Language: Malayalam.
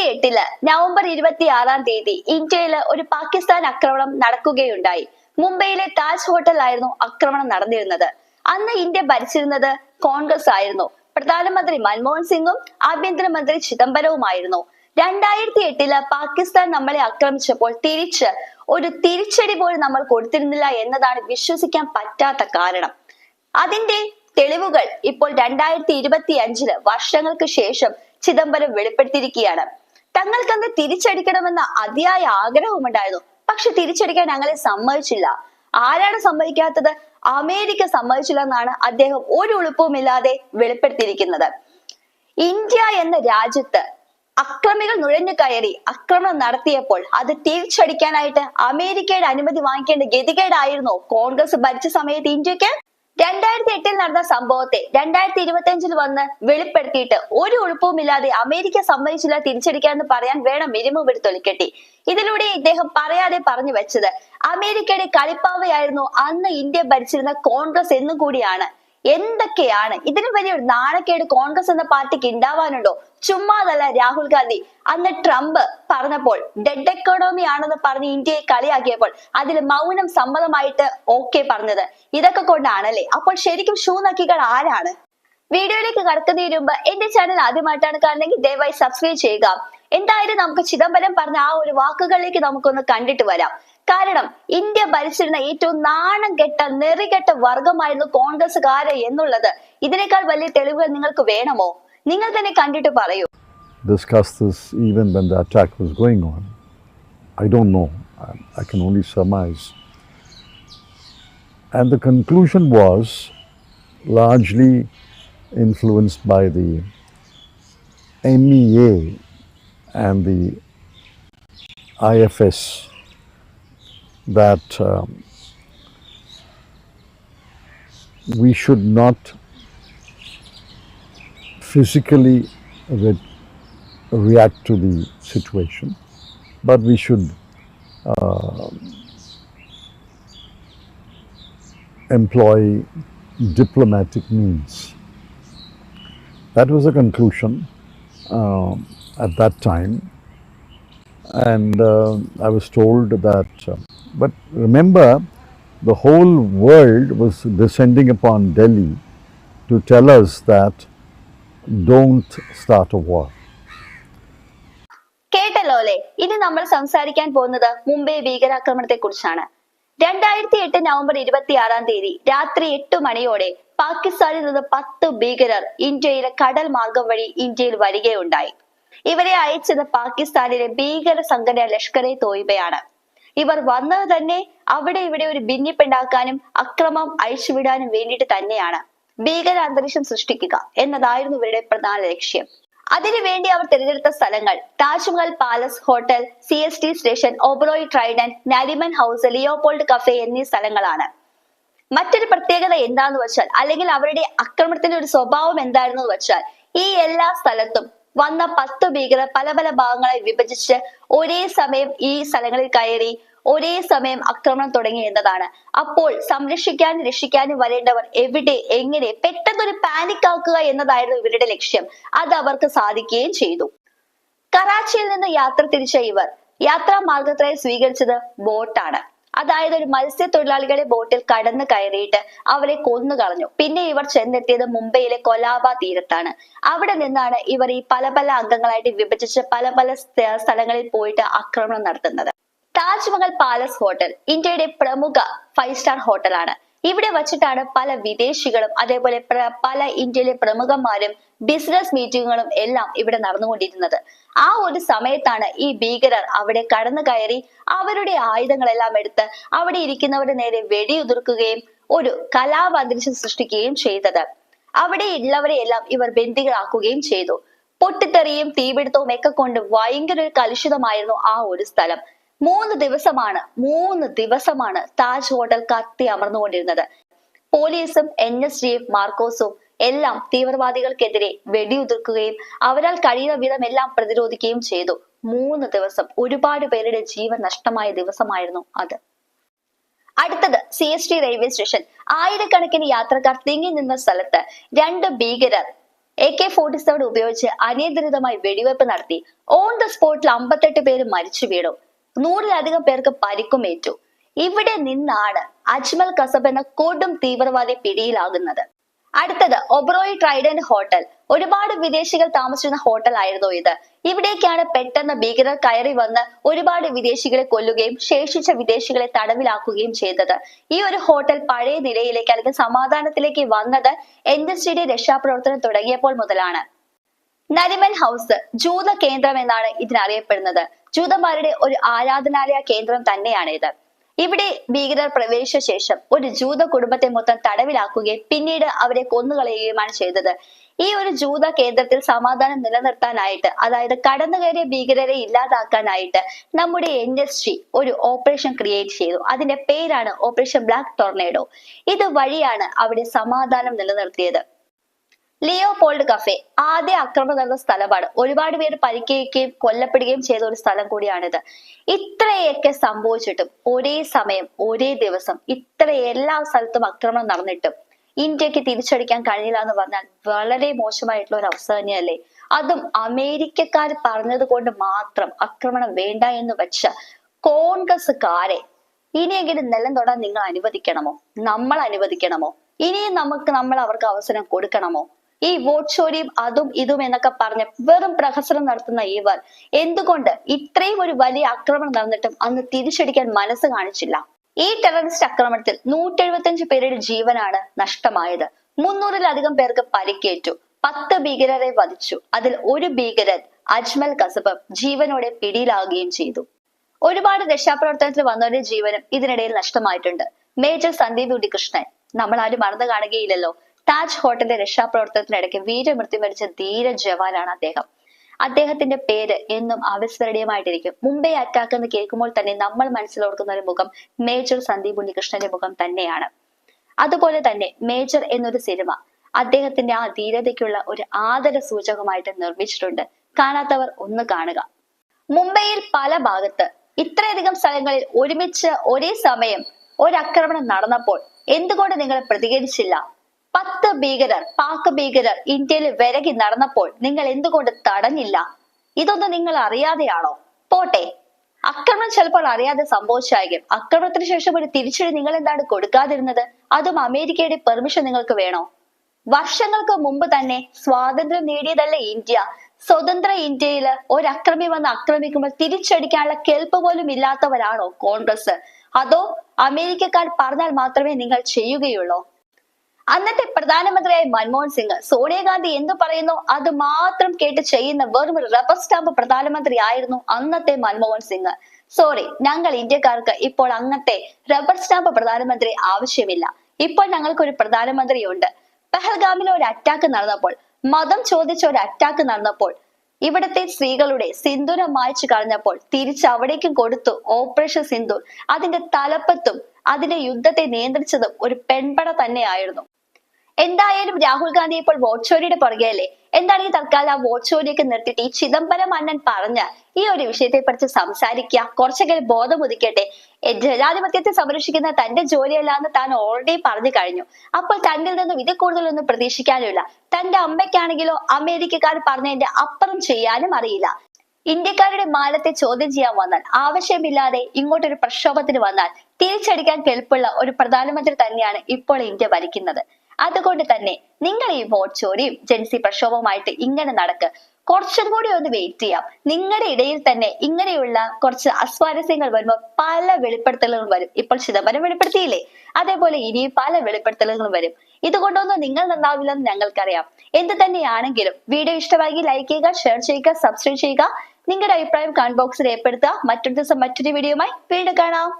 രണ്ടായിരത്തി എട്ടിൽ നവംബർ ഇരുപത്തി ആറാം തീയതി ഇന്ത്യയിൽ ഒരു പാകിസ്ഥാൻ ആക്രമണം നടക്കുകയുണ്ടായി. മുംബൈയിലെ താജ് ഹോട്ടലായിരുന്നു ആക്രമണം നടന്നിരുന്നത്. അന്ന് ഇന്ത്യ ഭരിച്ചിരുന്നത് കോൺഗ്രസ് ആയിരുന്നു. പ്രധാനമന്ത്രി മൻമോഹൻ സിംഗും ആഭ്യന്തരമന്ത്രി ചിദംബരവുമായിരുന്നു. രണ്ടായിരത്തി എട്ടിൽ പാകിസ്ഥാൻ നമ്മളെ ആക്രമിച്ചപ്പോൾ തിരിച്ച് ഒരു തിരിച്ചടി പോലും നമ്മൾ കൊടുത്തിരുന്നില്ല എന്നതാണ് വിശ്വസിക്കാൻ പറ്റാത്ത കാരണം. അതിന്റെ തെളിവുകൾ ഇപ്പോൾ രണ്ടായിരത്തി ഇരുപത്തി അഞ്ചിൽ വർഷങ്ങൾക്ക് ശേഷം ചിദംബരം വെളിപ്പെടുത്തിയിരിക്കുകയാണ്. തങ്ങൾക്കന്ന് തിരിച്ചടിക്കണമെന്ന അതിയായ ആഗ്രഹമുണ്ടായിരുന്നു. പക്ഷെ തിരിച്ചടിക്കാൻ ഞങ്ങളെ സമ്മതിച്ചില്ല. ആരാണ് സമ്മതിക്കാത്തത്? അമേരിക്ക സമ്മതിച്ചില്ല എന്നാണ് അദ്ദേഹം ഒരു ഉളുപ്പുമില്ലാതെ വെളിപ്പെടുത്തിയിരിക്കുന്നത്. ഇന്ത്യ എന്ന രാജ്യത്ത് അക്രമികൾ നുഴഞ്ഞു കയറി ആക്രമണം നടത്തിയപ്പോൾ അത് തിരിച്ചടിക്കാനായിട്ട് അമേരിക്കയുടെ അനുമതി വാങ്ങിക്കേണ്ട ഗതികേടായിരുന്നോ. കോൺഗ്രസ് ഭരിച്ച സമയത്ത് ഇന്ത്യയ്ക്ക് രണ്ടായിരത്തി എട്ടിൽ നടന്ന സംഭവത്തെ രണ്ടായിരത്തി ഇരുപത്തി അഞ്ചിൽ വന്ന് വെളിപ്പെടുത്തിയിട്ട് ഒരു ഉളുപ്പവുമില്ലാതെ അമേരിക്ക സമ്മതിച്ചില്ല തിരിച്ചടിക്കാന്ന് പറയാൻ വേണം മിനിമം ഒരു തൊലിക്കെട്ടി ഇതിലൂടെ ഇദ്ദേഹം പറയാതെ പറഞ്ഞു വെച്ചത് അമേരിക്കയുടെ കളിപ്പാവയായിരുന്നു അന്ന് ഇന്ത്യ ഭരിച്ചിരുന്ന കോൺഗ്രസ് എന്നും കൂടിയാണ്. എന്തൊക്കെയാണ്? ഇതിന് വലിയൊരു നാണക്കേട് കോൺഗ്രസ് എന്ന പാർട്ടിക്ക് ഉണ്ടാവാനുണ്ടോ ചുമ്മാതല്ല രാഹുൽ ഗാന്ധി. അന്ന് ട്രംപ് പറഞ്ഞപ്പോൾ ഡെഡ് എക്കോണമി ആണെന്ന് പറഞ്ഞ് ഇന്ത്യയെ കളിയാക്കിയപ്പോൾ അതിൽ മൗനം സമ്മതമായിട്ട് ഓക്കെ പറഞ്ഞത്. ഇതൊക്കെ കൊണ്ടാണല്ലേ? അപ്പോൾ ശരിക്കും ഷൂ നക്കികൾ ആരാണ്? വീഡിയോയിലേക്ക് കടക്കുന്നതിന് മുമ്പ് എന്റെ ചാനൽ ആദ്യമായിട്ടാണ് കാണുന്നെങ്കിൽ ദയവായി സബ്സ്ക്രൈബ് ചെയ്യുക. എന്തായാലും നമുക്ക് ചിദംബരം പറഞ്ഞ ആ ഒരു വാക്കുകളിലേക്ക് നമുക്കൊന്ന് കണ്ടിട്ട് വരാം. കാരണം ഇന്ത്യ ഭരിച്ചിരുന്ന ഏറ്റവും നാണം കെട്ട നെറികെട്ട വർഗമായിരുന്നു കോൺഗ്രസ്സുകാര് എന്നുള്ളത് ഇതിനേക്കാൾ വലിയ തെളിവുകൾ നിങ്ങൾക്ക് വേണമോ നിങ്ങൾ തന്നെ കണ്ടിട്ട് പറയൂ This this even when the attack was going on. I don't know. I, I can only surmise. And the conclusion was largely influenced by the MEA and the IFS that um, we should not physically re- react to the situation, but we should uh, employ diplomatic means. That was the conclusion um, at that time, and uh, I was told that. But remember, the whole world was descending upon Delhi to tell us that don't start a war. കേട്ടല്ലോ അല്ലേ ഇനി നമ്മൾ സംസാരിക്കാൻ പോകുന്നത് മുംബൈ ഭീകരാക്രമണത്തെ കുറിച്ചാണ് രണ്ടായിരത്തി എട്ട് നവംബർ ഇരുപത്തി ആറാം തീയതി രാത്രി എട്ട് മണിയോടെ പാകിസ്ഥാനിൽ നിന്ന് പത്ത് ഭീകരർ ഇന്ത്യയിലെ കടൽ മാർഗം വഴി ഇന്ത്യയിൽ വരികയുണ്ടായി. ഇവരെ അയച്ചത് പാകിസ്ഥാനിലെ ഭീകര സംഘടന ലഷ്കർ എ തോയിബയാണ്. ഇവർ വന്നത് തന്നെ അവിടെ ഇവിടെ ഒരു ഭിന്നിപ്പുണ്ടാക്കാനും അക്രമം അഴിച്ചുവിടാനും വേണ്ടിയിട്ട് തന്നെയാണ്. ഭീകര അന്തരീക്ഷം സൃഷ്ടിക്കുക എന്നതായിരുന്നു ഇവരുടെ പ്രധാന ലക്ഷ്യം. അതിനുവേണ്ടി അവർ തിരഞ്ഞെടുത്ത സ്ഥലങ്ങൾ Taj Mahal palace hotel C S T station Oberoi Trident Nariman house Leopold cafe എന്നീ സ്ഥലങ്ങളാണ്. മറ്റൊരു പ്രത്യേകത എന്താന്ന് വെച്ചാൽ അല്ലെങ്കിൽ അവരുടെ ആക്രമണത്തിന്റെ ഒരു സ്വഭാവം എന്തായിരുന്നു വെച്ചാൽ ഈ എല്ലാ സ്ഥലത്തും വന്ന പത്ത് ഭീകരർ പല പല ഭാഗങ്ങളായി വിഭജിച്ച് ഒരേ സമയം ഈ സ്ഥലങ്ങളിൽ കയറി ഒരേ സമയം ആക്രമണം തുടങ്ങി എന്നതാണ്. അപ്പോൾ സംരക്ഷിക്കാനും രക്ഷിക്കാനും വരേണ്ടവർ എവിടെ എങ്ങനെ പെട്ടെന്നൊരു പാനിക് ആക്കുക എന്നതായിരുന്നു ഇവരുടെ ലക്ഷ്യം. അത് അവർക്ക് സാധിക്കുകയും ചെയ്തു. കറാച്ചിയിൽ നിന്ന് യാത്ര തിരിച്ച ഇവർ യാത്രാ മാർഗത്തിനായി സ്വീകരിച്ചത് ബോട്ടാണ്. അതായത് ഒരു മത്സ്യത്തൊഴിലാളികളെ ബോട്ടിൽ കടന്നു കയറിയിട്ട് അവരെ കൊന്നു കളഞ്ഞു. പിന്നെ ഇവർ ചെന്നെത്തിയത് മുംബൈയിലെ കൊലാബ തീരത്താണ്. അവിടെ നിന്നാണ് ഇവർ ഈ പല പല അംഗങ്ങളായിട്ട് വിഭജിച്ച് പല പല സ്ഥലങ്ങളിൽ പോയിട്ട് ആക്രമണം നടത്തുന്നത്. താജ്മഹൽ പാലസ് ഹോട്ടൽ ഇന്ത്യയുടെ പ്രമുഖ ഫൈവ് സ്റ്റാർ ഹോട്ടലാണ്. ഇവിടെ വച്ചിട്ടാണ് പല വിദേശികളും അതേപോലെ പല ഇന്ത്യയിലെ പ്രമുഖന്മാരും ബിസിനസ് മീറ്റിങ്ങുകളും എല്ലാം ഇവിടെ നടന്നുകൊണ്ടിരുന്നത്. ആ ഒരു സമയത്താണ് ഈ ഭീകരർ അവിടെ കടന്നു കയറി അവരുടെ ആയുധങ്ങളെല്ലാം എടുത്ത് അവിടെ ഇരിക്കുന്നവരുടെ നേരെ വെടിയുതിർക്കുകയും ഒരു കലാപന്തരീക്ഷം സൃഷ്ടിക്കുകയും ചെയ്തത്. അവിടെ ഉള്ളവരെ എല്ലാം ഇവർ ബന്ദികളാക്കുകയും ചെയ്തു. പൊട്ടിത്തെറിയും തീപിടുത്തവും ഒക്കെ കൊണ്ട് ഭയങ്കര ഒരു കലുഷിതമായിരുന്നു ആ ഒരു സ്ഥലം. മൂന്ന് ദിവസമാണ് മൂന്ന് ദിവസമാണ് താജ് ഹോട്ടൽ കത്തി അമർന്നുകൊണ്ടിരുന്നത്. പോലീസും എൻ എസ് എഫ് മാർക്കോസും എല്ലാം തീവ്രവാദികൾക്കെതിരെ വെടിയുതിർക്കുകയും അവരാൽ കഴിയുന്ന വിധം എല്ലാം പ്രതിരോധിക്കുകയും ചെയ്തു. മൂന്ന് ദിവസം ഒരുപാട് പേരുടെ ജീവൻ നഷ്ടമായ ദിവസമായിരുന്നു അത്. അടുത്തത് C S T railway station. ആയിരക്കണക്കിന് യാത്രക്കാർ തിങ്ങി നിന്ന സ്ഥലത്ത് രണ്ട് ഭീകരർ എ കെ ഫോർട്ടി സെവൻ ഉപയോഗിച്ച് അനിയന്ത്രിതമായി വെടിവെപ്പ് നടത്തി. ഓൺ ദ സ്പോട്ടിൽ അമ്പത്തെട്ട് പേര് മരിച്ചു വീണു. നൂറിലധികം പേർക്ക് പരിക്കുമേറ്റു ഇവിടെ നിന്നാണ് അജ്മൽ കസബ് എന്ന കൊടും തീവ്രവാദി പിടിയിലാകുന്നത്. അടുത്തത് ഒബ്രോയി ട്രൈഡന്റ് ഹോട്ടൽ. ഒരുപാട് വിദേശികൾ താമസിക്കുന്ന ഹോട്ടൽ ആയിരുന്നു ഇത്. ഇവിടേക്കാണ് പെട്ടെന്ന് ഭീകരർ കയറി വന്ന് ഒരുപാട് വിദേശികളെ കൊല്ലുകയും ശേഷിച്ച വിദേശികളെ തടവിലാക്കുകയും ചെയ്തത്. ഈ ഒരു ഹോട്ടൽ പഴയ നിലയിലേക്ക് അല്ലെങ്കിൽ സമാധാനത്തിലേക്ക് വന്നത് എൻ എസ് ജിയുടെ രക്ഷാപ്രവർത്തനം തുടങ്ങിയപ്പോൾ മുതലാണ്. നരിമൻ ഹൗസ് ജൂത കേന്ദ്രം എന്നാണ് ഇതിനറിയപ്പെടുന്നത്. ജൂതന്മാരുടെ ഒരു ആരാധനാലയ കേന്ദ്രം തന്നെയാണ് ഇത് ഇവിടെ ഭീകരർ പ്രവേശിച്ച ശേഷം ഒരു ജൂത കുടുംബത്തെ മൊത്തം തടവിലാക്കുകയും പിന്നീട് അവരെ കൊന്നുകളയുകയുമാണ് ചെയ്തത്. ഈ ഒരു ജൂത കേന്ദ്രത്തിൽ സമാധാനം നിലനിർത്താനായിട്ട് അതായത് കടന്നു കയറിയ ഭീകരരെ ഇല്ലാതാക്കാനായിട്ട് നമ്മുടെ എൻ എസ് ജി ഒരു ഓപ്പറേഷൻ ക്രിയേറ്റ് ചെയ്തു. അതിന്റെ പേരാണ് ഓപ്പറേഷൻ ബ്ലാക്ക് ടൊർണേഡോ. ഇത് വഴിയാണ് അവിടെ സമാധാനം നിലനിർത്തിയത്. ലിയോപോൾഡ് കഫേ ആദ്യ ആക്രമണം നടന്ന സ്ഥലമാണ്. ഒരുപാട് പേര് പരിക്കേൽക്കുകയും കൊല്ലപ്പെടുകയും ചെയ്ത ഒരു സ്ഥലം കൂടിയാണിത്. ഇത്രയൊക്കെ സംഭവിച്ചിട്ടും ഒരേ സമയം ഒരേ ദിവസം ഇത്ര എല്ലാ സ്ഥലത്തും ആക്രമണം നടന്നിട്ടും ഇന്ത്യയ്ക്ക് തിരിച്ചടിക്കാൻ കഴിയില്ല എന്ന് പറഞ്ഞാൽ വളരെ മോശമായിട്ടുള്ള ഒരു അവസ്ഥ തന്നെയല്ലേ? അതും അമേരിക്കക്കാർ പറഞ്ഞത് കൊണ്ട് മാത്രം ആക്രമണം വേണ്ട എന്ന് വെച്ച കോൺഗ്രസ്സുകാരെ ഇനിയെങ്കിലും നിലം തൊടാൻ നിങ്ങൾ അനുവദിക്കണമോ? നമ്മൾ അനുവദിക്കണമോ? ഇനിയും നമുക്ക് നമ്മൾ അവർക്ക് അവസരം കൊടുക്കണമോ? ഈ വോട്ട് ചോരിയും അതും ഇതും എന്നൊക്കെ പറഞ്ഞ് വെറും പ്രഹസനം നടത്തുന്ന ഇവർ. എന്തുകൊണ്ട് ഇത്രയും ഒരു വലിയ ആക്രമണം നടന്നിട്ടും അന്ന് തിരിച്ചടിക്കാൻ മനസ്സ് കാണിച്ചില്ല? ഈ ടെററിസ്റ്റ് ആക്രമണത്തിൽ നൂറ്റി എഴുപത്തിയഞ്ച് പേരുടെ ജീവനാണ് നഷ്ടമായത്. മുന്നൂറിലധികം പേർക്ക് പരിക്കേറ്റു. പത്ത് ഭീകരരെ വധിച്ചു. അതിൽ ഒരു ഭീകരൻ അജ്മൽ കസബ് ജീവനോടെ പിടിയിലാകുകയും ചെയ്തു. ഒരുപാട് രക്ഷാപ്രവർത്തനത്തിൽ വന്നവരുടെ ജീവനും ഇതിനിടയിൽ നഷ്ടമായിട്ടുണ്ട്. മേജർ സന്ദീപ് ഉണ്ണികൃഷ്ണൻ. നമ്മൾ ആരും മറന്നു കാണുകയില്ലല്ലോ. താജ് ഹോട്ടലിന്റെ രക്ഷാപ്രവർത്തനത്തിനിടയ്ക്ക് വീരമൃത്യു മരിച്ച ധീര ജവാനാണ് അദ്ദേഹം. അദ്ദേഹത്തിന്റെ പേര് എന്നും അവിസ്മരണീയമായിട്ടിരിക്കും. മുംബൈ അറ്റാക്ക് എന്ന് കേൾക്കുമ്പോൾ തന്നെ നമ്മൾ മനസ്സിലോർക്കുന്ന ഒരു മുഖം മേജർ സന്ദീപ് ഉണ്ണികൃഷ്ണന്റെ മുഖം തന്നെയാണ്. അതുപോലെ തന്നെ മേജർ എന്നൊരു സിനിമ അദ്ദേഹത്തിന്റെ ആ ധീരതയ്ക്കുള്ള ഒരു ആദര സൂചകമായിട്ട് നിർമ്മിച്ചിട്ടുണ്ട്. കാണാത്തവർ ഒന്ന് കാണുക. മുംബൈയിൽ പല ഭാഗത്ത് ഇത്രയധികം സ്ഥലങ്ങളിൽ ഒരുമിച്ച് ഒരേ സമയം ഒരു ആക്രമണം നടന്നപ്പോൾ എന്തുകൊണ്ട് നിങ്ങൾ പ്രതികരിച്ചില്ല? പത്ത് ഭീകരർ പാക് ഭീകരർ ഇന്ത്യയിൽ വിരകി നടന്നപ്പോൾ നിങ്ങൾ എന്തുകൊണ്ട് തടഞ്ഞില്ല? ഇതൊന്നും നിങ്ങൾ അറിയാതെയാണോ? പോട്ടെ. ആക്രമണം ചിലപ്പോൾ അറിയാതെ സംഭവിച്ചായിരിക്കും. ആക്രമണത്തിന് ശേഷം ഒരു തിരിച്ചടി നിങ്ങൾ എന്താണ് കൊടുക്കാതിരുന്നത്? അതും അമേരിക്കയുടെ പെർമിഷൻ നിങ്ങൾക്ക് വേണോ? വർഷങ്ങൾക്ക് മുമ്പ് തന്നെ സ്വാതന്ത്ര്യം നേടിയതല്ല ഇന്ത്യ. സ്വതന്ത്ര ഇന്ത്യയിൽ ഒരു അക്രമി വന്ന് ആക്രമിക്കുമ്പോൾ തിരിച്ചടിക്കാനുള്ള കെൽപ്പ് പോലും ഇല്ലാത്തവരാണോ കോൺഗ്രസ്? അതോ അമേരിക്കക്കാർ പറഞ്ഞാൽ മാത്രമേ നിങ്ങൾ ചെയ്യുകയുള്ളൂ? അന്നത്തെ പ്രധാനമന്ത്രിയായ മൻമോഹൻ സിംഗ് സോണിയാഗാന്ധി എന്തു പറയുന്നു? അത് മാത്രം കേട്ട് ചെയ്യുന്ന വെറും റബ്ബർ സ്റ്റാമ്പ് പ്രധാനമന്ത്രി ആയിരുന്നു അന്നത്തെ മൻമോഹൻ സിംഗ്. സോറി ഞങ്ങൾ ഇന്ത്യക്കാർക്ക് ഇപ്പോൾ അങ്ങത്തെ റബ്ബർ സ്റ്റാമ്പ് പ്രധാനമന്ത്രി ആവശ്യമില്ല. ഇപ്പോൾ ഞങ്ങൾക്ക് ഒരു പ്രധാനമന്ത്രി ഉണ്ട് പെഹൽഗാമിൽ ഒരു അറ്റാക്ക് നടന്നപ്പോൾ മതം ചോദിച്ച ഒരു അറ്റാക്ക് നടന്നപ്പോൾ ഇവിടത്തെ സ്ത്രീകളുടെ സിന്ദൂരം മായ്ച്ചു കളഞ്ഞപ്പോൾ തിരിച്ച് അവിടേക്കും കൊടുത്തു ഓപ്പറേഷൻ സിന്ദൂർ. അതിന്റെ തലപ്പത്തും അതിന്റെ യുദ്ധത്തെ നിയന്ത്രിച്ചതും ഒരു പെൺപട തന്നെയായിരുന്നു. എന്തായാലും രാഹുൽ ഗാന്ധി ഇപ്പോൾ വോട്ട് ചോരിയുടെ പുറകെയല്ലേ? എന്താണ് ഈ തൽക്കാലം ആ വോട്ട് ചോരിയൊക്കെ നിർത്തിയിട്ട് ഈ ചിദംബരം അണ്ണൻ പറഞ്ഞ ഈ ഒരു വിഷയത്തെ കുറിച്ച് സംസാരിക്കുക? കുറച്ചൊക്കെ ബോധം ഉദിക്കട്ടെ. ജനാധിപത്യത്തെ സംരക്ഷിക്കുന്ന തന്റെ ജോലിയല്ല എന്ന് താൻ ഓൾറെഡി പറഞ്ഞു കഴിഞ്ഞു. അപ്പോൾ തന്നിൽ നിന്നും ഇത് കൂടുതലൊന്നും പ്രതീക്ഷിക്കാനുമില്ല തന്റെ അമ്മയ്ക്കാണെങ്കിലോ അമേരിക്കക്കാർ പറഞ്ഞതിന്റെ അപ്പുറം ചെയ്യാനും അറിയില്ല. ഇന്ത്യക്കാരുടെ മാനത്തെ ചോദ്യം ചെയ്യാൻ വന്നാൽ ആവശ്യമില്ലാതെ ഇങ്ങോട്ടൊരു പ്രക്ഷോഭത്തിന് വന്നാൽ തിരിച്ചടിക്കാൻ കെൽപ്പുള്ള ഒരു പ്രധാനമന്ത്രി തന്നെയാണ് ഇപ്പോൾ ഇന്ത്യ ഭരിക്കുന്നത്. അതുകൊണ്ട് തന്നെ നിങ്ങൾ ഈ വോട്ട് ചോരിയും ജൻസി പ്രക്ഷോഭവുമായിട്ട് ഇങ്ങനെ നടക്ക്. കുറച്ചും കൂടി ഒന്ന് വെയിറ്റ് ചെയ്യാം. നിങ്ങളുടെ ഇടയിൽ തന്നെ ഇങ്ങനെയുള്ള കുറച്ച് അസ്വാരസ്യങ്ങൾ വരുമ്പോൾ പല വെളിപ്പെടുത്തലുകൾ വരും. ഇപ്പോൾ ചിദംബരം വെളിപ്പെടുത്തിയില്ലേ? അതേപോലെ ഇനി പല വെളിപ്പെടുത്തലുകളും വരും. ഇതുകൊണ്ടൊന്നും നിങ്ങൾ നന്നാവില്ലെന്ന് ഞങ്ങൾക്കറിയാം. എന്ത് തന്നെയാണെങ്കിലും വീഡിയോ ഇഷ്ടമായി ലൈക്ക് ചെയ്യുക ഷെയർ ചെയ്യുക സബ്സ്ക്രൈബ് ചെയ്യുക. നിങ്ങളുടെ അഭിപ്രായം കമന്റ് ബോക്സിൽ രേഖപ്പെടുത്തുക. മറ്റൊരു ദിവസം മറ്റൊരു വീഡിയോയുമായി വീണ്ടും കാണാം.